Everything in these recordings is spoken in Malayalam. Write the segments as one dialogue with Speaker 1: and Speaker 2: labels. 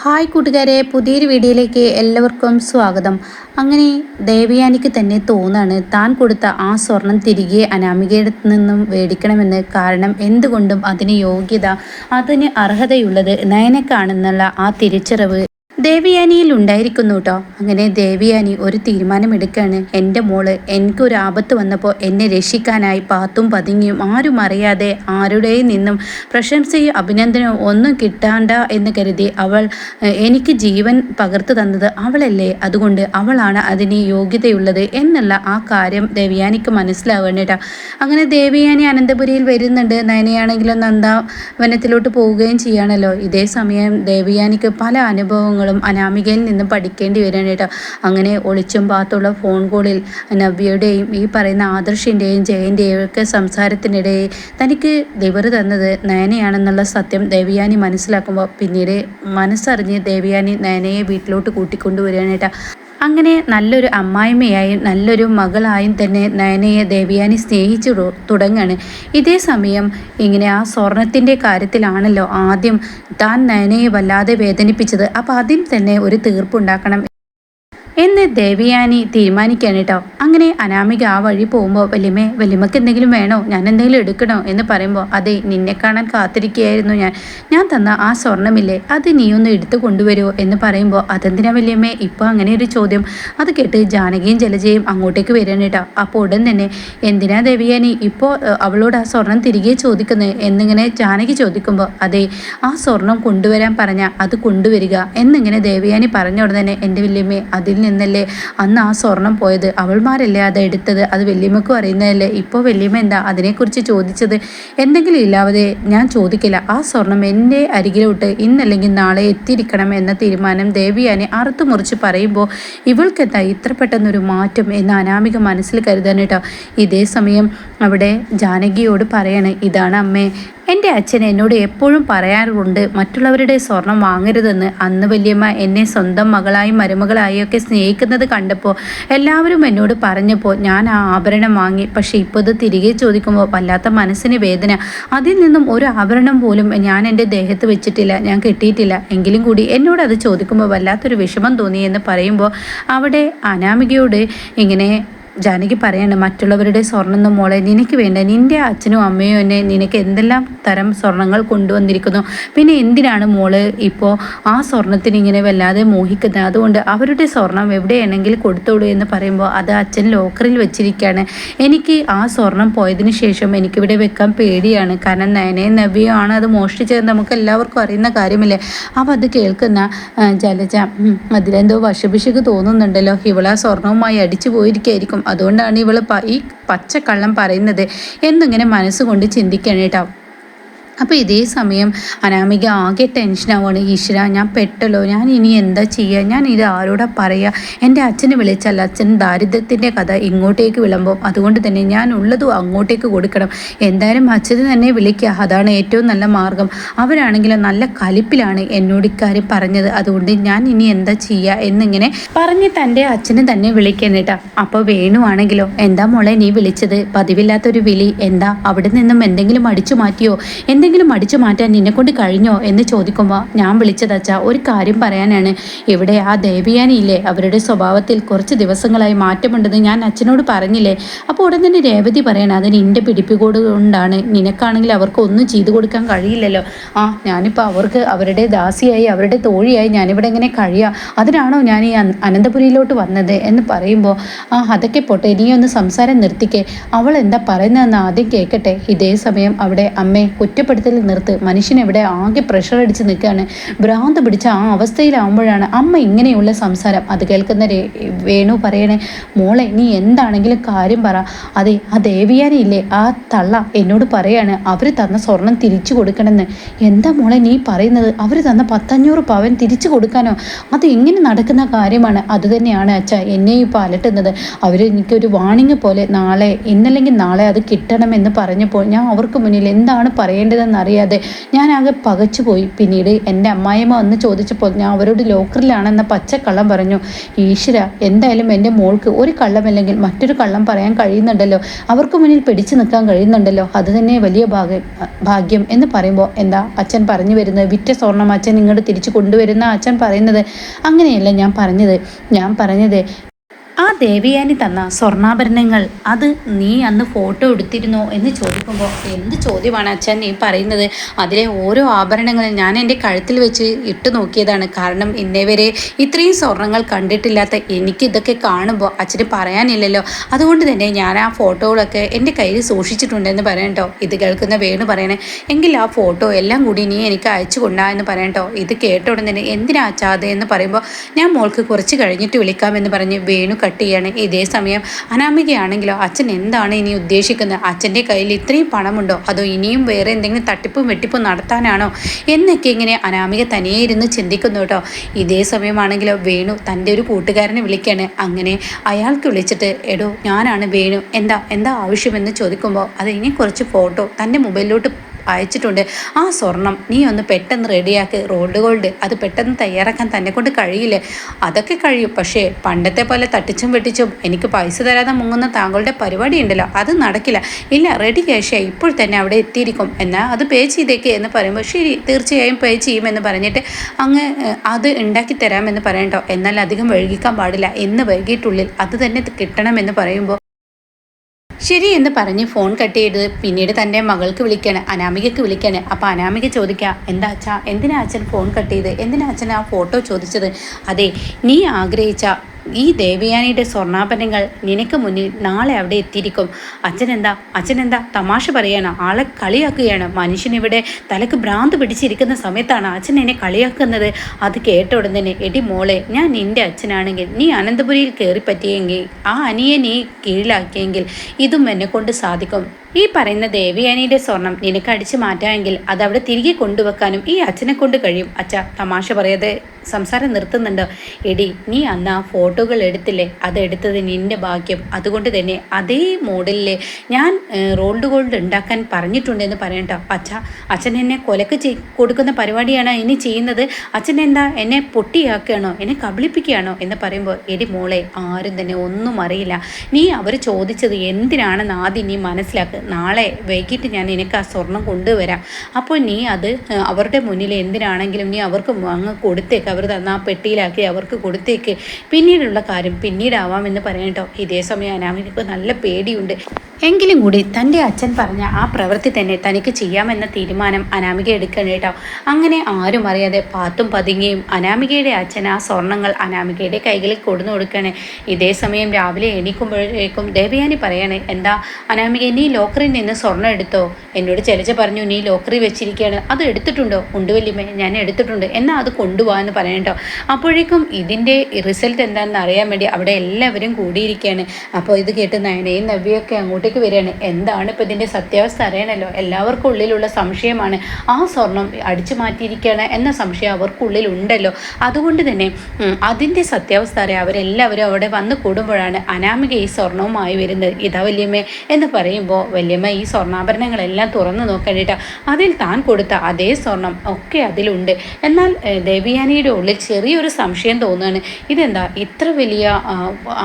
Speaker 1: ഹായ് കൂട്ടുകാരെ പുതിയൊരു വീഡിയോയിലേക്ക് എല്ലാവർക്കും സ്വാഗതം. അങ്ങനെ ദേവയാനിക്ക് തന്നെ തോന്നാണ് താൻ കൊടുത്ത ആ സ്വർണം തിരികെ അനാമികയുടെ നിന്നും മേടിക്കണമെന്ന്. കാരണം എന്തുകൊണ്ടും അതിന് യോഗ്യത അതിന് അർഹതയുള്ളത് നയനക്കാണെന്നുള്ള ആ തിരിച്ചറിവ് ദേവിയാനിയിൽ ഉണ്ടായിരിക്കുന്നു കേട്ടോ അങ്ങനെ ദേവിയാനി ഒരു തീരുമാനമെടുക്കുകയാണ് എന്റെ മോൾ എനിക്കൊരു ആപത്ത് വന്നപ്പോൾ എന്നെ രക്ഷിക്കാനായി പാത്തും പതുങ്ങിയും ആരും അറിയാതെ ആരുടെയും നിന്നും പ്രശംസയും അഭിനന്ദനവും ഒന്നും കിട്ടാണ്ട എന്ന് കരുതി അവൾ എനിക്ക് ജീവൻ പകർത്തു തന്നത് അവളല്ലേ? അതുകൊണ്ട് അവളാണ് അതിന് യോഗ്യതയുള്ളത് എന്നുള്ള ആ കാര്യം ദേവിയാനിക്ക് മനസ്സിലാവുകയാണ് കേട്ടോ അങ്ങനെ ദേവിയാനി അനന്തപുരിയിൽ വരുന്നുണ്ട്. നയനയാണെങ്കിലും നന്ദാവനത്തിലോട്ട് പോവുകയും ചെയ്യണമല്ലോ ഇതേ സമയം ദേവിയാനിക്ക് പല അനുഭവങ്ങളും കാര്യങ്ങളും അനാമികയിൽ നിന്നും പഠിക്കേണ്ടി വരികയാണ് കേട്ടോ. അങ്ങനെ ഒളിച്ചും പാത്തുള്ള ഫോൺ കോളിൽ നവ്യയുടെയും ഈ പറയുന്ന ആദർശിന്റെയും ജയന്റെയും ഒക്കെ സംസാരത്തിനിടയിൽ തനിക്ക് ലിവർ തന്നത് നയനയാണെന്നുള്ള സത്യം ദേവിയാനി മനസ്സിലാക്കുമ്പോൾ പിന്നീട് മനസ്സറിഞ്ഞ് ദേവിയാനി നയനയെ വീട്ടിലോട്ട് കൂട്ടിക്കൊണ്ടുവരികയാണ് കേട്ടോ. അങ്ങനെ നല്ലൊരു അമ്മായിമ്മയായും നല്ലൊരു മകളായും തന്നെ നയനയെ ദേവിയാനി സ്നേഹിച്ചു തുടങ്ങാണ്. ഇതേ സമയം ഇങ്ങനെ ആ സ്വർണത്തിന്റെ കാര്യത്തിലാണല്ലോ ആദ്യം താൻ നയനയെ വല്ലാതെ വേദനിപ്പിച്ചത്. അപ്പോൾ ആദ്യം തന്നെ ഒരു തീർപ്പുണ്ടാക്കണം എന്ന് ദേവിയാനി തീരുമാനിക്കാണ് കേട്ടോ അങ്ങനെ അനാമിക ആ വഴി പോകുമ്പോൾ വലിയമേ വലിയമ്മക്ക് എന്തെങ്കിലും വേണോ? ഞാൻ എന്തെങ്കിലും എടുക്കണോ? എന്ന് പറയുമ്പോൾ അതെ നിന്നെ കാണാൻ കാത്തിരിക്കുകയായിരുന്നു ഞാൻ. ഞാൻ തന്ന ആ സ്വർണമില്ലേ അത് നീ ഒന്ന് എടുത്തു കൊണ്ടുവരുമോ എന്ന് പറയുമ്പോൾ അതെന്തിനാ വലിയമ്മേ? ഇപ്പോൾ അങ്ങനെ ഒരു ചോദ്യം. അത് കേട്ട് ജാനകിയും ജലജയും അങ്ങോട്ടേക്ക് വരികയാണ് കേട്ടോ അപ്പോൾ ഉടൻ തന്നെ എന്തിനാ ദേവിയാനി? ഇപ്പോൾ അവളോട് ആ സ്വർണം തിരികെ ചോദിക്കുന്നത് എന്നിങ്ങനെ ജാനകി ചോദിക്കുമ്പോൾ അതെ ആ സ്വർണം കൊണ്ടുവരാൻ പറഞ്ഞാൽ അത് കൊണ്ടുവരിക. എന്നിങ്ങനെ ദേവിയാനി പറഞ്ഞ ഉടനെ എന്റെ വലിയമ്മേ അതിൽ നിന്നല്ലേ? അന്ന് ആ സ്വർണം പോയത്. അവൾമാരല്ലേ അത് എടുത്തത്? അത് വല്യമ്മക്കും അറിയുന്നതല്ലേ? ഇപ്പോൾ വല്യമ്മ എന്താ അതിനെക്കുറിച്ച് ചോദിച്ചത്? എന്തെങ്കിലും ഇല്ലാതെ ഞാൻ ചോദിക്കില്ല. ആ സ്വർണം എന്റെ അരികിലോട്ട് ഇന്നല്ലെങ്കിൽ നാളെ എത്തിയിരിക്കണം എന്ന തീരുമാനം ദേവിയാനെ അറുത്തു മുറിച്ച് പറയുമ്പോൾ ഇവൾക്കെന്താ ഇത്ര പെട്ടെന്നൊരു മാറ്റം എന്ന് അനാമിക മനസ്സിൽ കരുതാൻ ഇതേ സമയം അവിടെ ജാനകിയോട് പറയാണ് ഇതാണ് അമ്മേ എന്റെ അച്ഛൻ എന്നോട് എപ്പോഴും പറയാറുണ്ട് മറ്റുള്ളവരുടെ സ്വർണം വാങ്ങരുതെന്ന്. അന്ന് വലിയമ്മ എന്നെ സ്വന്തം മകളായും മരുമകളായും ഒക്കെ സ്നേഹിക്കുന്നത് കണ്ടപ്പോൾ എല്ലാവരും എന്നോട് പറഞ്ഞപ്പോൾ ഞാൻ ആ ആഭരണം വാങ്ങി. പക്ഷേ ഇപ്പോൾ ഇത് തിരികെ ചോദിക്കുമ്പോൾ വല്ലാത്ത മനസ്സിന് വേദന. അതിൽ നിന്നും ഒരു ആഭരണം പോലും ഞാൻ എന്റെ ദേഹത്ത് വെച്ചിട്ടില്ല ഞാൻ കിട്ടിയിട്ടില്ല. എങ്കിലും കൂടി എന്നോട് അത് ചോദിക്കുമ്പോൾ വല്ലാത്തൊരു വിഷമം തോന്നി എന്ന് പറയുമ്പോൾ അവിടെ അനാമികയോട് ഇങ്ങനെ ജാനകി പറയാണ് മറ്റുള്ളവരുടെ സ്വർണം മോളെ നിനക്ക് വേണ്ട. നിന്റെ അച്ഛനും അമ്മയും എന്നെ നിനക്ക് എന്തെല്ലാം തരം സ്വർണങ്ങൾ കൊണ്ടുവന്നിരിക്കുന്നു? പിന്നെ എന്തിനാണ് മോൾ ഇപ്പോൾ ആ സ്വർണത്തിന് ഇങ്ങനെ വല്ലാതെ മോഹിക്കുന്നത്? അതുകൊണ്ട് അവരുടെ സ്വർണം എവിടെയാണെങ്കിൽ കൊടുത്തോളൂ എന്ന് പറയുമ്പോൾ അത് അച്ഛൻ ലോക്കറിൽ വെച്ചിരിക്കുകയാണ്. എനിക്ക് ആ സ്വർണം പോയതിന് ശേഷം എനിക്കിവിടെ വെക്കാൻ പേടിയാണ്. കാരണം നയനയും നബിയോ ആണ് അത് മോഷ്ടിച്ചത് നമുക്ക് എല്ലാവർക്കും അറിയുന്ന കാര്യമില്ലേ? അപ്പോൾ അത് കേൾക്കുന്ന ജലജ അതിലെന്തോ വശപിശക്ക് തോന്നുന്നുണ്ടല്ലോ. ഇവളാ സ്വർണവുമായി അടിച്ചു പോയിരിക്കായിരിക്കും അതുകൊണ്ടാണ് ഇവൾ ഈ പച്ചക്കള്ളം പറയുന്നത്. എന്നിങ്ങനെ മനസ്സുകൊണ്ട് ചിന്തിക്കണം കേട്ടോ. അപ്പോൾ ഇതേ സമയം അനാമിക ആകെ ടെൻഷനാവുകയാണ് ഈശ്വര ഞാൻ പെട്ടല്ലോ. ഞാൻ ഇനി എന്താ ചെയ്യുക ഞാൻ ഇത് ആരോടാ പറയുക എന്റെ അച്ഛനെ വിളിച്ചാൽ അച്ഛൻ ദാരിദ്ര്യത്തിന്റെ കഥ ഇങ്ങോട്ടേക്ക് വിളമ്പും. അതുകൊണ്ട് തന്നെ ഞാൻ ഉള്ളതും അങ്ങോട്ടേക്ക് കൊടുക്കണം. എന്തായാലും അച്ഛന് തന്നെ വിളിക്കുക അതാണ് ഏറ്റവും നല്ല മാർഗം. അവരാണെങ്കിലും നല്ല കലിപ്പിലാണ് എന്നോട് ഇക്കാര്യം പറഞ്ഞത്. അതുകൊണ്ട് ഞാൻ ഇനി എന്താ ചെയ്യുക എന്നിങ്ങനെ പറഞ്ഞ് തന്റെ അച്ഛനെ തന്നെ വിളിക്കാൻ കേട്ടോ അപ്പോൾ വേണുവാണെങ്കിലോ എന്താ മോളെ നീ വിളിച്ചത്? പതിവില്ലാത്തൊരു വിളി. എന്താ? അവിടെ നിന്നും എന്തെങ്കിലും അടിച്ചു മാറ്റിയോ? എന്തെങ്കിലും അടിച്ചു മാറ്റാൻ നിന്നെക്കൊണ്ട് കഴിഞ്ഞോ എന്ന് ചോദിക്കുമ്പോൾ ഞാൻ വിളിച്ചതച്ചാ ഒരു കാര്യം പറയാനാണ്. ഇവിടെ ആ ദേവിയാനിയില്ലേ അവരുടെ സ്വഭാവത്തിൽ കുറച്ച് ദിവസങ്ങളായി മാറ്റമുണ്ടെന്ന് ഞാൻ അച്ഛനോട് പറഞ്ഞില്ലേ? അപ്പോൾ ഉടൻ തന്നെ രേവതി പറയണം അതിന് എന്റെ പിടിപ്പിക്കോട് കൊണ്ടാണ്. നിനക്കാണെങ്കിൽ അവർക്ക് ഒന്നും ചെയ്തു കൊടുക്കാൻ കഴിയില്ലല്ലോ. ആ ഞാനിപ്പോൾ അവർക്ക് അവരുടെ ദാസിയായി അവരുടെ തോഴിയായി ഞാനിവിടെ എങ്ങനെ കഴിയുക അതിനാണോ ഞാൻ ഈ അനന്തപുരിയിലോട്ട് വന്നത്? എന്ന് പറയുമ്പോൾ ആ അതൊക്കെ പോട്ടെ നീ ഒന്ന് സംസാരം നിർത്തിക്കേ. അവൾ എന്താ പറയുന്നതെന്ന് ആദ്യം കേൾക്കട്ടെ ഇതേ സമയം അവിടെ അമ്മേ കുറ്റപ്പെടുത്തി കുറ്റപ്പെടുത്തൽ നിർത്ത്. മനുഷ്യനെവിടെ ആകെ പ്രഷർ അടിച്ച് നിൽക്കുകയാണ്. ഭ്രാന്ത് പിടിച്ച ആ അവസ്ഥയിലാവുമ്പോഴാണ് അമ്മ ഇങ്ങനെയുള്ള സംസാരം. അത് കേൾക്കുന്ന വേണു പറയണേ മോളെ നീ എന്താണെങ്കിലും കാര്യം പറ. അതെ ആ ദേവിയാനില്ലേ ആ തള്ള എന്നോട് പറയാണ് അവർ തന്ന സ്വർണം തിരിച്ചു കൊടുക്കണമെന്ന്. എന്താ മോളെ നീ പറയുന്നത്? അവർ തന്ന പത്തഞ്ഞൂറ് പവൻ തിരിച്ചു കൊടുക്കാനോ? അത് എങ്ങനെ നടക്കുന്ന കാര്യമാണ്? അതുതന്നെയാണ് അച്ഛ എന്നെ ഇപ്പോൾ അലട്ടുന്നത് അവർ എനിക്കൊരു വാണിംഗ് പോലെ നാളെ ഇന്നല്ലെങ്കിൽ നാളെ അത് കിട്ടണമെന്ന് പറഞ്ഞപ്പോൾ ഞാൻ അവർക്ക് മുന്നിൽ എന്താണ് പറയേണ്ടത്? ചെയ്യേണ്ടതെന്നറിയാതെ ഞാൻ ആകെ പകച്ചുപോയി പിന്നീട് എന്റെ അമ്മായിമ്മ വന്ന് ചോദിച്ചപ്പോൾ ഞാൻ അവരോട് ലോക്കറിലാണെന്ന പച്ചക്കള്ളം പറഞ്ഞു. ഈശ്വര എന്തായാലും എന്റെ മോൾക്ക് ഒരു കള്ളമല്ലെങ്കിൽ മറ്റൊരു കള്ളം പറയാൻ കഴിയുന്നുണ്ടല്ലോ. അവർക്ക് മുന്നിൽ പിടിച്ചു നിൽക്കാൻ കഴിയുന്നുണ്ടല്ലോ. അത് തന്നെ വലിയ ഭാഗ്യം ഭാഗ്യം എന്ന് പറയുമ്പോൾ എന്താ അച്ഛൻ പറഞ്ഞു വരുന്നത്? വിറ്റ സ്വർണം അച്ഛൻ ഇങ്ങോട്ട് തിരിച്ചു കൊണ്ടുവരുന്ന അച്ഛൻ പറയുന്നത്? അങ്ങനെയല്ല ഞാൻ പറഞ്ഞത്. ഞാൻ പറഞ്ഞത് ആ ദേവയാനി തന്ന സ്വർണാഭരണങ്ങൾ അത് നീ അന്ന് ഫോട്ടോ എടുത്തിരുന്നോ എന്ന് ചോദിക്കുമ്പോൾ എന്ത് ചോദ്യമാണ് അച്ഛൻ നീ പറയുന്നത്? അതിലെ ഓരോ ആഭരണങ്ങളും ഞാൻ എന്റെ കഴുത്തിൽ വെച്ച് ഇട്ട് നോക്കിയതാണ്. കാരണം ഇന്നേവരെ ഇത്രയും സ്വർണങ്ങൾ കണ്ടിട്ടില്ലാത്ത എനിക്ക് ഇതൊക്കെ കാണുമ്പോൾ അച്ഛന് പറയാനില്ലല്ലോ. അതുകൊണ്ട് തന്നെ ഞാൻ ആ ഫോട്ടോകളൊക്കെ എന്റെ കയ്യിൽ സൂക്ഷിച്ചിട്ടുണ്ടെന്ന് പറയട്ടോ ഇത് കേൾക്കുന്ന വേണു പറയണേ. എങ്കിൽ ആ ഫോട്ടോ എല്ലാം കൂടി നീ എനിക്ക് അയച്ചു കൊണ്ടാ എന്ന് പറയട്ടോ ഇത് കേട്ട തന്നെ എന്തിനാ അച്ഛാതെ എന്ന് പറയുമ്പോൾ ഞാൻ മോൾക്ക് കുറച്ച് കഴിഞ്ഞിട്ട് വിളിക്കാമെന്ന് പറഞ്ഞ് വേണു ചെയ്യാണ് ഇതേ സമയം. അനാമികയാണെങ്കിലോ അച്ഛൻ എന്താണ് ഇനി ഉദ്ദേശിക്കുന്നത്? അച്ഛന്റെ കയ്യിൽ ഇത്രയും പണമുണ്ടോ? അതോ ഇനിയും വേറെ എന്തെങ്കിലും തട്ടിപ്പും വെട്ടിപ്പും നടത്താനാണോ? എന്നൊക്കെ ഇങ്ങനെ അനാമിക തനിയെ ഇരുന്ന് ചിന്തിക്കുന്നു കേട്ടോ. ഇതേ സമയമാണെങ്കിലോ വേണു തന്റെ ഒരു കൂട്ടുകാരനെ വിളിക്കുകയാണ് അങ്ങനെ അയാൾക്ക് വിളിച്ചിട്ട് എടോ ഞാനാണ് വേണു. എന്താ എന്താ ആവശ്യമെന്ന് ചോദിക്കുമ്പോൾ അത് ഇനി കുറച്ച് ഫോട്ടോ തന്റെ മൊബൈലിലോട്ട് അയച്ചിട്ടുണ്ട്. ആ സ്വർണം നീ ഒന്ന് പെട്ടെന്ന് റെഡിയാക്കി. റോൾഡ് ഗോൾഡ് അത് പെട്ടെന്ന് തയ്യാറാക്കാൻ തന്നെ കൊണ്ട് കഴിയില്ലേ? അതൊക്കെ കഴിയും. പക്ഷേ പണ്ടത്തെ പോലെ തട്ടിച്ചും വെട്ടിച്ചും എനിക്ക് പൈസ തരാതെ മുങ്ങുന്ന താങ്കളുടെ പരിപാടി ഉണ്ടല്ലോ. അത് നടക്കില്ല. ഇല്ല റെഡി ക്യാഷ് ഇപ്പോൾ തന്നെ അവിടെ എത്തിയിരിക്കും. എന്നാൽ അത് പേ ചെയ്തേക്ക് എന്ന് പറയുമ്പോൾ ശരി തീർച്ചയായും പേ ചെയ്യുമെന്ന് പറഞ്ഞിട്ട് അങ്ങ് അത് ഉണ്ടാക്കി തരാമെന്ന് പറയണ്ടോ എന്നാൽ അധികം വൈകിക്കാൻ പാടില്ല. എന്ന് വൈകിട്ടുള്ളിൽ അത് തന്നെ കിട്ടണമെന്ന് പറയുമ്പോൾ ശരി എന്ന് പറഞ്ഞ് ഫോൺ കട്ട് ചെയ്ത് പിന്നീട് തന്റെ മകൾക്ക് വിളിക്കാണ് അനാമികക്ക് വിളിക്കാണ്. അപ്പോൾ അനാമിക ചോദിക്കുക എന്താ അച്ഛാ എന്തിനാ അച്ഛൻ ഫോൺ കട്ട് ചെയ്ത്? എന്തിനാ അച്ഛൻ ആ ഫോട്ടോ ചോദിച്ചത്? അതെ നീ ആഗ്രഹിച്ച ഈ ദേവയാനിയുടെ സ്വർണാഭരണങ്ങൾ നിനക്ക് മുന്നിൽ നാളെ അവിടെ എത്തിയിരിക്കും. അച്ഛനെന്താ? അച്ഛനെന്താ? തമാശ പറയാണ്. ആളെ കളിയാക്കുകയാണ്. മനുഷ്യനിവിടെ തലക്ക് ഭ്രാന്ത് പിടിച്ചിരിക്കുന്ന സമയത്താണ് അച്ഛൻ എന്നെ കളിയാക്കുന്നത്. അത് കേട്ട ഉടൻ തന്നെ എടി മോളെ ഞാൻ നിന്റെ അച്ഛനാണെങ്കിൽ നീ അനന്തപുരിയിൽ കയറി പറ്റിയെങ്കിൽ ആ അനിയെ നീ കീഴിലാക്കിയെങ്കിൽ ഇതും എന്നെ കൊണ്ട് സാധിക്കും. ഈ പറയുന്ന ദേവിയാനിയുടെ സ്വർണം നിനക്ക് അടിച്ചു മാറ്റാമെങ്കിൽ അവിടെ തിരികെ കൊണ്ടുവെക്കാനും ഈ അച്ഛനെ കൊണ്ട് കഴിയും. അച്ഛ തമാശ പറയാതെ സംസാരം നിർത്തുന്നുണ്ടോ. എടി നീ അന്ന് ആ ഫോട്ടോകൾ എടുത്തില്ലേ? അത് എടുത്തത് നിന്റെ ഭാഗ്യം. അതുകൊണ്ട് തന്നെ അതേ മോഡലിൽ ഞാൻ റോൾഡ് ഗോൾഡ് ഉണ്ടാക്കാൻ പറഞ്ഞിട്ടുണ്ടെന്ന് പറയണ്ട അച്ഛ അച്ഛൻ എന്നെ കൊലക്ക് ചെയ് കൊടുക്കുന്ന പരിപാടിയാണ് ഇനി ചെയ്യുന്നത്. അച്ഛൻ എന്താ എന്നെ പൊട്ടിയാക്കുകയാണോ? എന്നെ കബളിപ്പിക്കുകയാണോ? എന്ന് പറയുമ്പോൾ എടി മോളെ ആരും തന്നെ ഒന്നും അറിയില്ല. നീ അവർ ചോദിച്ചത് എന്തിനാണെന്ന് ആദ്യം നീ മനസ്സിലാക്കുക നാളെ വൈകിട്ട് ഞാൻ നിനക്ക് ആ സ്വർണം കൊണ്ടുവരാം. അപ്പോൾ നീ അത് അവരുടെ മുന്നിൽ എന്തിനാണെങ്കിലും നീ അവർക്ക് അങ്ങ് കൊടുത്തേക്ക് അവർ തന്ന ആ പെട്ടിയിലാക്കി അവർക്ക് കൊടുത്തേക്ക്. പിന്നീടുള്ള കാര്യം പിന്നീടാവാമെന്ന് പറയട്ടോ ഇതേ സമയം അനാമിനിപ്പോൾ നല്ല പേടിയുണ്ട്. എങ്കിലും കൂടി തന്റെ അച്ഛൻ പറഞ്ഞ ആ പ്രവൃത്തി തന്നെ തനിക്ക് ചെയ്യാമെന്ന തീരുമാനം അനാമിക എടുക്കണം കേട്ടോ. അങ്ങനെ ആരും അറിയാതെ പാത്തും പതുങ്ങിയും അനാമികയുടെ അച്ഛൻ ആ സ്വർണങ്ങൾ അനാമികയുടെ കൈകളിൽ കൊടുന്നു കൊടുക്കണേ. ഇതേ സമയം രാവിലെ എണീക്കുമ്പോഴേക്കും ദേവയാനി പറയണേ എന്താ അനാമിക നീ ലോക്കറിൽ നിന്ന് സ്വർണം എടുത്തോ? എന്നോട് ചെലച്ച പറഞ്ഞു നീ ലോക്കറി വെച്ചിരിക്കുകയാണ് അത് എടുത്തിട്ടുണ്ടോ? ഉണ്ട് ഞാൻ എടുത്തിട്ടുണ്ട്. എന്നാൽ അത് കൊണ്ടുപോകാൻ എന്ന് പറയട്ടോ അപ്പോഴേക്കും ഇതിന്റെ റിസൾട്ട് എന്താണെന്ന് അറിയാൻ വേണ്ടി അവിടെ എല്ലാവരും കൂടിയിരിക്കുകയാണ് അപ്പോൾ ഇത് കേട്ട് നയനയും നവ്യൊക്കെ അങ്ങോട്ട് പുറത്തേക്ക് വരികയാണ്. എന്താണ് ഇപ്പോൾ ഇതിന്റെ സത്യാവസ്ഥ അറിയണമല്ലോ എല്ലാവർക്കും ഉള്ളിലുള്ള സംശയമാണ്. ആ സ്വർണം അടിച്ചു മാറ്റിയിരിക്കുകയാണ് എന്ന സംശയം അവർക്കുള്ളിൽ ഉണ്ടല്ലോ. അതുകൊണ്ട് തന്നെ അതിന്റെ സത്യാവസ്ഥ അറിയാം അവരെല്ലാവരും അവിടെ വന്ന് കൂടുമ്പോഴാണ് അനാമിക ഈ സ്വർണവുമായി വരുന്നത്. ഇതാ വല്യമ്മ എന്ന് പറയുമ്പോൾ വല്യമ്മ ഈ സ്വർണാഭരണങ്ങളെല്ലാം തുറന്നു നോക്കേണ്ടിട്ട്. അതിൽ താൻ കൊടുത്ത അതേ സ്വർണം ഒക്കെ അതിലുണ്ട്. എന്നാൽ ദേവിയാനിയുടെ ഉള്ളിൽ ചെറിയൊരു സംശയം തോന്നുകയാണ്. ഇതെന്താ? ഇത്ര വലിയ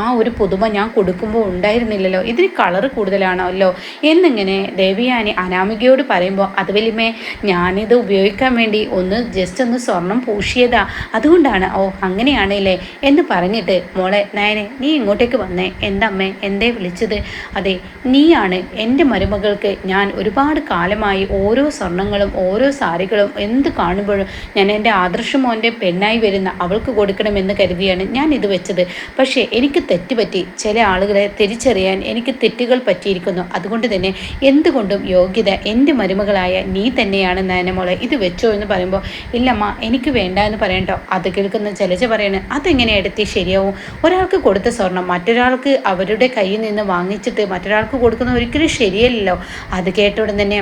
Speaker 1: ആ ഒരു പുതുമ ഞാൻ കൊടുക്കുമ്പോൾ ഉണ്ടായിരുന്നില്ലല്ലോ. ഇതിന് കളറ് കൂടുതൽ കൂടുതലാണല്ലോ. എന്നിങ്ങനെ ദേവിയാനി അനാമികയോട് പറയുമ്പോൾ അത് വലിയമേ ഞാനിത് ഉപയോഗിക്കാൻ വേണ്ടി ഒന്ന് ജസ്റ്റ് ഒന്ന് സ്വർണം പൂശിയതാ. അതുകൊണ്ടാണ് ഓ അങ്ങനെയാണല്ലേ? എന്ന് പറഞ്ഞിട്ട് മോളെ നയനെ നീ ഇങ്ങോട്ടേക്ക് വന്നേ. എന്തമ്മേ എന്തേ വിളിച്ചത്? അതെ നീയാണ്. എന്റെ മരുമകൾക്ക് ഞാൻ ഒരുപാട് കാലമായി ഓരോ സ്വർണങ്ങളും ഓരോ സാരികളും എന്ത് കാണുമ്പോഴും ഞാൻ എന്റെ ആദർശ മോന്റെ പെണ്ണായി വരുന്ന അവൾക്ക് കൊടുക്കണമെന്ന് കരുതിയാണ് ഞാൻ ഇത് വെച്ചത്. പക്ഷേ എനിക്ക് തെറ്റുപറ്റി ചില ആളുകളെ തിരിച്ചറിയാൻ എനിക്ക് തെറ്റുകൾ പറ്റി. പറ്റിയിരിക്കുന്നു അതുകൊണ്ട് തന്നെ എന്തുകൊണ്ടും യോഗ്യത എന്റെ മരുമകളായ നീ തന്നെയാണ് നയനമോളെ ഇത് വെച്ചോ എന്ന് പറയുമ്പോൾ ഇല്ലമ്മ എനിക്ക് വേണ്ട എന്ന് പറയണ്ടോ അത് കേൾക്കുന്ന ജലജ പറയണേ അതെങ്ങനെ എടുത്തി ശരിയാവും? ഒരാൾക്ക് കൊടുത്ത സ്വർണം മറ്റൊരാൾക്ക് അവരുടെ കയ്യിൽ നിന്ന് വാങ്ങിച്ചിട്ട് മറ്റൊരാൾക്ക് കൊടുക്കുന്ന ഒരിക്കലും ശരിയല്ലല്ലോ. അത് കേട്ട തന്നെ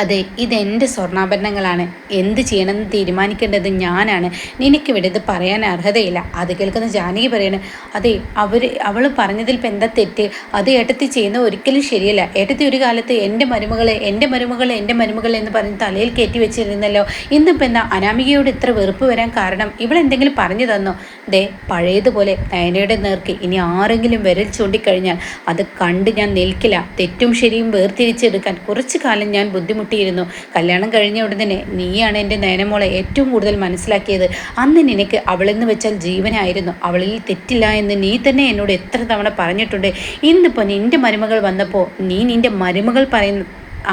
Speaker 1: അതെ ഇതെന്റെ സ്വർണാഭരണങ്ങളാണ്. എന്ത് ചെയ്യണമെന്ന് തീരുമാനിക്കേണ്ടത് ഞാനാണ്. നിനക്ക് നിനക്കിവിടെ ഇത് പറയാൻ അർഹതയില്ല. അത് കേൾക്കുന്ന ജാനകി പറയണ അതെ അവർ അവൾ പറഞ്ഞതിൽ ഇപ്പം എന്താ തെറ്റ്? അത് ഏട്ടത്തി ചെയ്യുന്ന ഒരിക്കലും ശരിയല്ല. ഏട്ടത്തി ഒരു കാലത്ത് എന്റെ മരുമകളെ എന്റെ മരുമകൾ എന്റെ മരുമകൾ എന്ന് പറഞ്ഞ് തലയിൽ കയറ്റി വെച്ചിരുന്നല്ലോ. ഇന്നിപ്പോൾ എന്താ അനാമികയോട് ഇത്ര വെറുപ്പ് വരാൻ കാരണം ഇവളെന്തെങ്കിലും പറഞ്ഞു തന്നോ? ദേ പഴയതുപോലെ നയനയുടെ നേർക്ക് ഇനി ആരെങ്കിലും വിരൽ ചൂണ്ടിക്കഴിഞ്ഞാൽ അത് കണ്ട് ഞാൻ നിൽക്കില്ല. തെറ്റും ശരിയും വേർതിരിച്ചെടുക്കാൻ കുറച്ചു കാലം ഞാൻ ബുദ്ധിമുട്ട് ബുദ്ധിമുട്ടിയിരുന്നു. കല്യാണം കഴിഞ്ഞ ഉടനെ നീയാണ് എന്റെ നയനമോളെ ഏറ്റവും കൂടുതൽ മനസ്സിലാക്കിയത്. അന്ന് നിനക്ക് അവളെന്ന് വെച്ചാൽ ജീവനായിരുന്നു. അവളിൽ തെറ്റില്ല എന്ന് നീ തന്നെ എന്നോട് എത്ര തവണ പറഞ്ഞിട്ടുണ്ട്. ഇന്നിപ്പോൾ നിന്റെ മരുമകൾ വന്നപ്പോൾ നീ നിന്റെ മരുമകൾ പറയുന്ന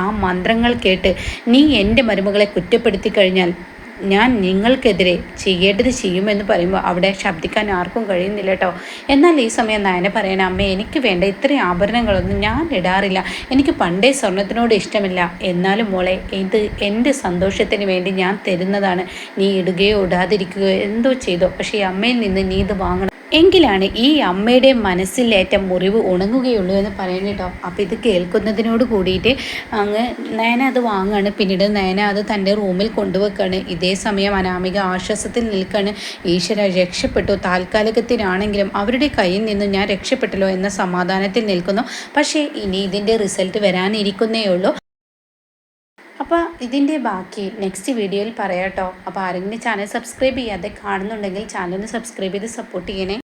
Speaker 1: ആ മന്ത്രങ്ങൾ കേട്ട് നീ എന്റെ മരുമകളെ കുറ്റപ്പെടുത്തി കഴിഞ്ഞാൽ ഞാൻ നിങ്ങൾക്കെതിരെ ചെയ്യേണ്ടത് ചെയ്യുമെന്ന് പറയുമ്പോൾ അവിടെ ശബ്ദിക്കാൻ ആർക്കും കഴിയുന്നില്ല കേട്ടോ എന്നാൽ ഈ സമയം നയന പറയണ അമ്മ എനിക്ക് വേണ്ട ഇത്രയും ആഭരണങ്ങളൊന്നും ഞാൻ ഇടാറില്ല. എനിക്ക് പണ്ടേ സ്വർണത്തിനോട് ഇഷ്ടമില്ല. എന്നാലും മോളെ ഇത് എന്റെ സന്തോഷത്തിന് വേണ്ടി ഞാൻ തരുന്നതാണ്. നീ ഇടുകയോ ഇടാതിരിക്കുകയോ എന്തോ ചെയ്തോ. പക്ഷേ ഈ അമ്മയിൽ നിന്ന് നീ ഇത് വാങ്ങണം എങ്കിലാണ് ഈ അമ്മയുടെ മനസ്സിലേറ്റ മുറിവ് ഉണങ്ങുകയുള്ളൂ എന്ന് പറയുന്നത് കേട്ടോ. അപ്പോൾ ഇത് കേൾക്കുന്നതിനോട് കൂടിയിട്ട് അങ്ങ് നയന അത് വാങ്ങാണ്. പിന്നീട് നയന അത് തന്റെ റൂമിൽ കൊണ്ടുവെക്കാണ്. ഇതേ സമയം അനാമിക ആശ്വാസത്തിൽ നിൽക്കാണ്. ഈശ്വര രക്ഷപ്പെട്ടു. താൽക്കാലികത്തിനാണെങ്കിലും അവരുടെ കയ്യിൽ നിന്നും ഞാൻ രക്ഷപ്പെട്ടല്ലോ എന്ന സമാധാനത്തിൽ നിൽക്കുന്നു. പക്ഷേ ഇനി ഇതിന്റെ റിസൾട്ട് വരാനിരിക്കുന്നേ ഉള്ളൂ. അപ്പോൾ ഇതിന്റെ ബാക്കി നെക്സ്റ്റ് വീഡിയോയിൽ പറയാം കേട്ടോ. അപ്പോൾ ആരെങ്കിലും ചാനൽ സബ്സ്ക്രൈബ് ചെയ്യാതെ കാണുന്നുണ്ടെങ്കിൽ ചാനൽ സബ്സ്ക്രൈബ് ചെയ്ത് സപ്പോർട്ട് ചെയ്യണേ.